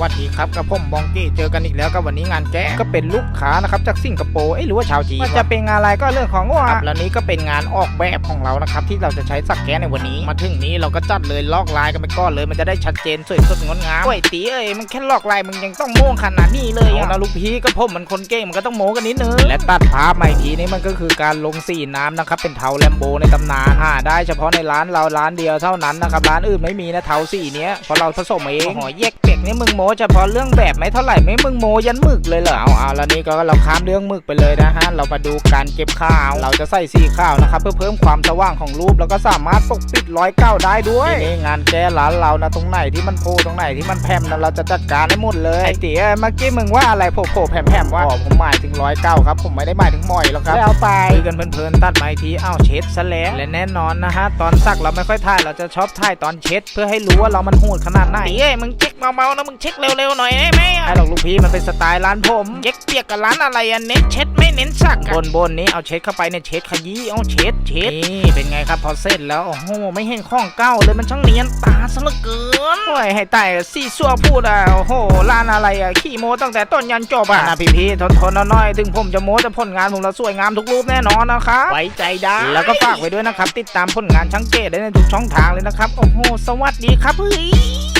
วัสดีครับกับผมบองกี้เจอกันอีกแล้วกับวันนี้งานแก้ก็เป็นลูกค้านะครับจากสิงคโปร์เอ้ยหรือว่าชาวจีนว่าจะเป็นงานอะไรก็เรื่องของว่าแล้วนี้ก็เป็นงานออกแบบของเรานะครับที่เราจะใช้สักแก้ในวันนี้ มาถึงนี้เราก็จัดเลยลอกลายกันไปก่อนเลยมันจะได้ชัดเจนสวยสดงดงามโอ้ยตีเอ้ยมันแค่ลอกลายมึงยังต้องโม้ขนาดนี้เลยเอานะลูกพี่ก็ผมมันคนเก่งมันก็ต้องโม้กันนิดนึงและตัดภาพมาอีกทีนี้มันก็คือการลงสีน้ำนะครับเป็นเทาแลมโบในตำนานหาได้เฉพาะในร้านเราร้านเดียวเท่านั้นนะครับร้านอื่นไม่มีนะเทาสีเนี้ยเพราะเราผสมเองโอ้โหแยกเปียกนี่มึงโม้เฉพาะเรื่องแบบไม่เท่าไหร่ไม่มึงโม้ยันหมึกเลยเหรอเอาเอาแล้วนี่ก็เราข้ามเรื่องหมึกไปเลยนะฮะเรามาดูการเก็บข้าว เราจะใส่สีข้าวนะครับเพื่อเพิ่มความสว่างของรูปแล้วก็สามารถปกปิดรอยเก้าได้ด้วยนี่งานแก้ร้านเรานะตรงไหนที่มันโผล่ตรงไหนที่มันแผ่มนะเราจะจัดการให้หมดเลยไอ้เตี๋ยเมื่อกี้มึงว่าอะไรโผล่โผล่แผ่มแผ่มว่าอ๋อผมหมายถึงรอยเก้าครับผมไม่ได้หมายถึงหมอยหรอกครับแล้วไปคุยกันเพลินๆตัดไม้ทีอ้าวเช็ดซะแล้วและแน่นอนนะฮะตอนสักเราไม่ค่อยถ่ายเราจะชอบถ่ายตอนเช็ด เพื่อให้รู้ว่าเรามันโหดขนาดไหนเอ้ยมึงเช็คเบาๆนะมึงเช็คเร็วๆหน่อยได้ไหมไอ้หรอกลูกพี่มันเป็นสไตล์ร้านผมเช็คเปียกกับร้านอะไรอะเน้นเช็ดไม่เน้นสักบนบนๆนี้เอาเช็ดเข้าไปเนี่ยเช็ดขยี้เอาเช็ดเช็ดนี่เป็นไงครับพอเสร็จแล้วโอ้โหไม่เห็นข้องเก้าเลยมันช่างเนียนตาซะเหลือเกินโอ้ยให้ตายซี่ซัวพูดอะโอ้โหร้านอะไรอะขี้โม้ตั้งแต่ต้นยันจบอะนะพี่พี่ๆทนทนๆหน่อยถึงผมจะโม้แต่ผลงานผมเราสวยงามทุกรูปแน่นอนนะครับไว้ใจได้แล้วก็ฝากไว้ด้วยนะครับ ติดตามผลงานช่างเกตได้ในทุกช่องทางเลยนะครับ โอ้โห สวัสดีครับเฮ้ย